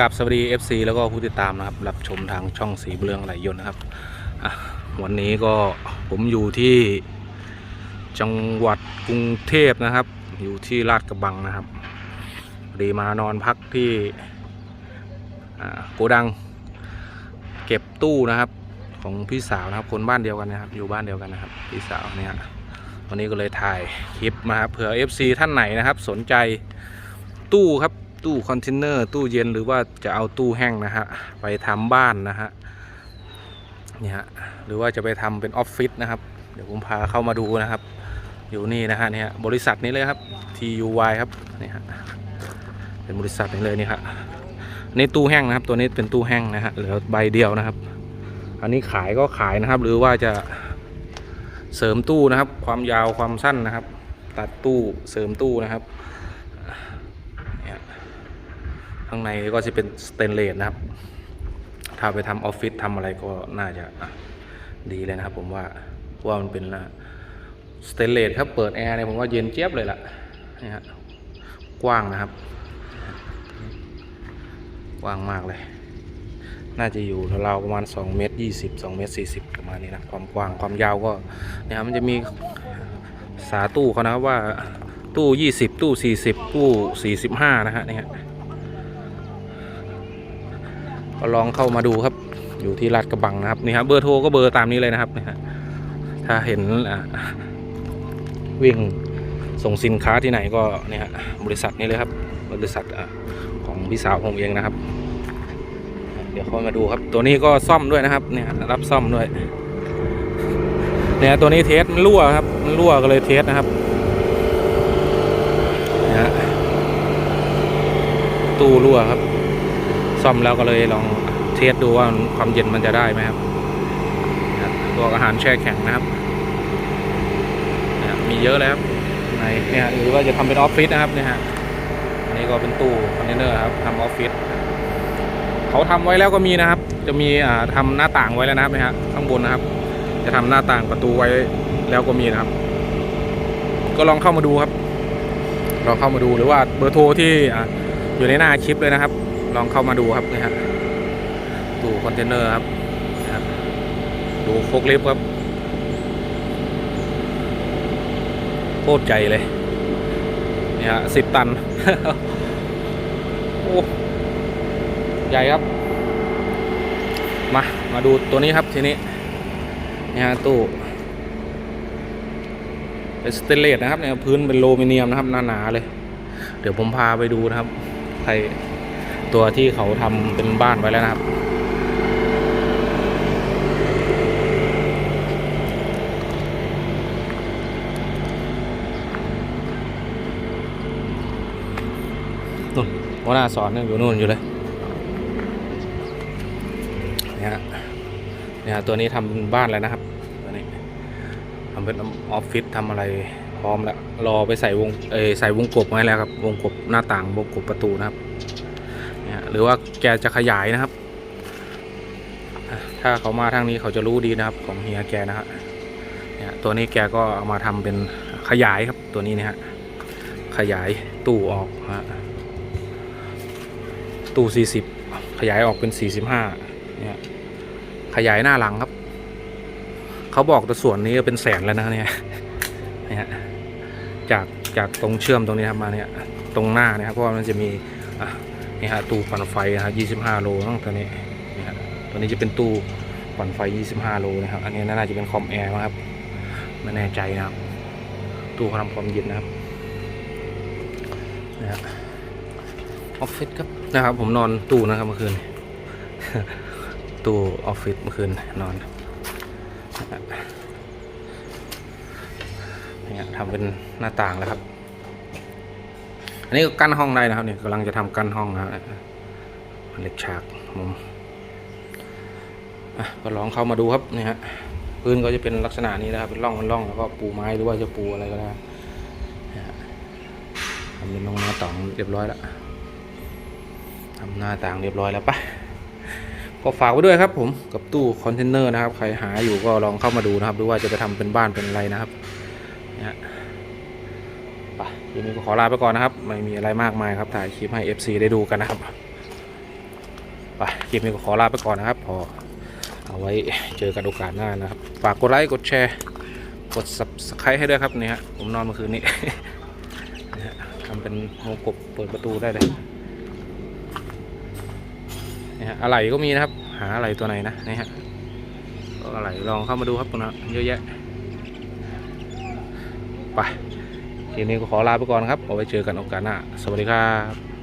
กับสวัสดี FC แล้วก็ผู้ติดตามนะครับ รับชมทางช่องสีเบลืองไหลยนต์นะครับวันนี้ก็ผมอยู่ที่จังหวัดกรุงเทพนะครับ อยู่ที่ลาดกระบังนะครับดีมานอนพักที่โกดัง เก็บตู้นะครับ ของพี่สาวนะครับคนบ้านเดียวกันนะครับ อยู่บ้านเดียวกันนะครับ พี่สาวเนี่ยวันนี้ก็เลยถ่ายคลิปมาครับเผื่อ FC ท่านไหนนะครับ สนใจตู้ครับ ตู้คอนเทนเนอร์ตู้เย็นหรือว่าจะเอาตู้แห้งนะฮะไปทำบ้านนะฮะนี่ฮะหรือว่าจะไปทำเป็นออฟฟิศนะครับ เดี๋ยวผมพาเข้ามาดูนะครับ อยู่นี่นะฮะเนี่ยบริษัทนี้เลยครับ TUY ครับนี่ฮะเป็นบริษัทนี้เลยนี่ครับนี่ตู้แห้งนะครับ ตัวนี้เป็นตู้แห้งนะฮะเหลือใบเดียวนะครับ อันนี้ขายก็ขายนะครับ หรือว่าจะเสริมตู้นะครับ ความยาวความสั้นนะครับ ตัดตู้เสริมตู้นะครับ ข้างในก็จะเป็นสเตนเลสนะครับ ถ้าไปทำออฟฟิศทำอะไรก็น่าจะดีเลยนะครับ ผมว่าเพราะว่ามันเป็นสเตนเลสครับเปิดแอร์เนี่ยผมว่าเย็นเจี๊ยบเลยล่ะนี่ฮะกว้างนะครับ กว้างมากเลย น่าจะอยู่ราวๆประมาณ2เมตร20 2เมตร40 ประมาณนี้นะความกว้างความยาวก็เนี่ยมันจะมีสาตู้เขานะว่าตู้ 20 ตู้ 40 ตู้ 45 นะฮะนี่ย ก็ลองเข้ามาดูครับ อยู่ที่ลาดกระบังนะครับนี่ครับเบอร์โทรก็เบอร์ตามนี้เลยนะครับนี่ฮะถ้าเห็นวิ่งส่งสินค้าที่ไหนก็เนี่ยบริษัทนี้เลยครับ บริษัทอของพี่สาวผมเองนะครับ เดี๋ยวเข้ามาดูครับ ตัวนี้ก็ซ่อมด้วยนะครับ เนี่ยรับซ่อมด้วยเนี่ยตัวนี้เทสมันรั่วครับมันรั่วก็เลยเทสนะครับนะตู้รั่วครับ ซ่อมแล้วก็เลยลองเทสดูว่าความเย็นมันจะได้ไหมครับนะครัวอาหารแช่แข็งนะครับ มีเยอะเลยครับในเนี่ยหรือว่าจะทำเป็นออฟฟิศนะครับเนี่ยฮะอันนี้ก็เป็นตู้คอนเทนเนอร์ครับทำออฟฟิศเขาทำไว้แล้วก็มีนะครับ จะมีอ่าทำหน้าต่างไว้แล้วนะครับนี่ยฮะข้างบนนะครับ จะทำหน้าต่างประตูไว้แล้วก็มีนะครับ ก็ลองเข้ามาดูครับลองเข้ามาดูหรือว่าเบอร์โทรที่อ่าอยู่ในหน้าคลิปเลยนะครับ ลองเข้ามาดูครับนี่ฮะตู้คอนเทนเนอร์ครับดูโฟกลิฟต์ครับโคตรใจเลยนี่ฮะสิบตันโอ้ใหญ่ครับ มา มาดูตัวนี้ครับทีนี้นี่ฮะตู้เป็นสเตนเลสนะครับเนี่ยพื้นเป็นโลมิเนียมนะครับหนาๆเลย เดี๋ยวผมพาไปดูนะครับใคร ตัวที่เขาทำเป็นบ้านไว้แล้วนะครับ นู่นหัวหน้าสอนนั่อยู่นู่นอยู่เลยเนี่ยฮะเนี่ยฮะตัวนี้ทำเป็นบ้านแล้วนะครับตัวนี้ทำเป็นออฟฟิศทำอะไรพร้อมแล้ว รอไปใส่วงเอใส่วงกบไว้แล้วครับ วงกบหน้าต่างวงกบประตูนะครับ รือว่าแกจะขยายนะครับ ถ้าเขามาทางนี้เขาจะรู้ดีนะครับ ของเฮียแกนะฮะเนี่ยตัวนี้แกก็เอามาทำเป็นขยายครับตัวนี้นะฮะขยายตู้ออกฮะตู้ 40 ขยายออกเป็น 45เนี่ยขยายหน้าหลังครับ เขาบอกแต่ส่วนนี้เป็นแสนแล้วนะเนี่ยเนี่ยจากจากตรงเชื่อมตรงนี้ครับมาเนี่ยตรงหน้าเนี่ยครับเพราะว่ามันจะมี นี่ฮะตู้ปั่นไฟนะฮะ25 โลตั้งตัวนี้นี่ฮะตัวนี้จะเป็นตู้ปั่นไฟ 25 โลนะครับ อันนี้น่าจะเป็นคอมแอร์นะครับไม่แน่ใจนะครับ ตู้ทำความเย็นนะครับนะฮะออฟฟิศครับนะครับ ผมนอนตู้นะครับเมื่อคืน ตู้ออฟฟิศเมื่อคืนนอนนี่ฮะทำเป็นหน้าต่างแล้วครับ อันนี้ก็กั้นห้องได้นะครับเนี่ยกำลังจะทำกั้นห้องนะครับเหล็กฉากมุมอะก็ลองเข้ามาดูครับเนี่ยฮะพื้นก็จะเป็นลักษณะนี้นะครับ เป็นร่องเป็นร่องแล้วก็ปูไม้หรือว่าจะปูอะไรก็ได้ทำเป็นลงหน้าต่างเรียบร้อยแล้วทำหน้าต่างเรียบร้อยแล้วปะก็ฝากไว้ด้วยครับ ผมกับตู้คอนเทนเนอร์นะครับ ใครหาอยู่ก็ลองเข้ามาดูนะครับหรือว่าจะไปทำเป็นบ้านเป็นอะไรนะครับเนี่ย ทีนี้ก็ขอลาไปก่อนนะครับ ไม่มีอะไรมากมายครับถ่ายคลิปให้ FC ได้ดูกันนะครับไปคลิปนี้ก็ขอลาไปก่อนนะครับ พอเอาไว้เจอกันโอกาสหน้านะครับ ฝากกดไลค์กดแชร์ กด subscribe ให้ด้วยครับนี่ฮะผมนอนเมื่อคืนนี้นะฮะทำเป็นวงกบเปิดประตูได้เลยนี่ฮะอะไรก็มีนะครับ หาอะไรตัวไหนนะนี่ฮะก็อะไรลองเข้ามาดูครับตรงนั้นเยอะแยะไป ทีนี้ก็ขอลาไปก่อนครับเอาไว้เจอกันโอกาสหน้า สวัสดีครับ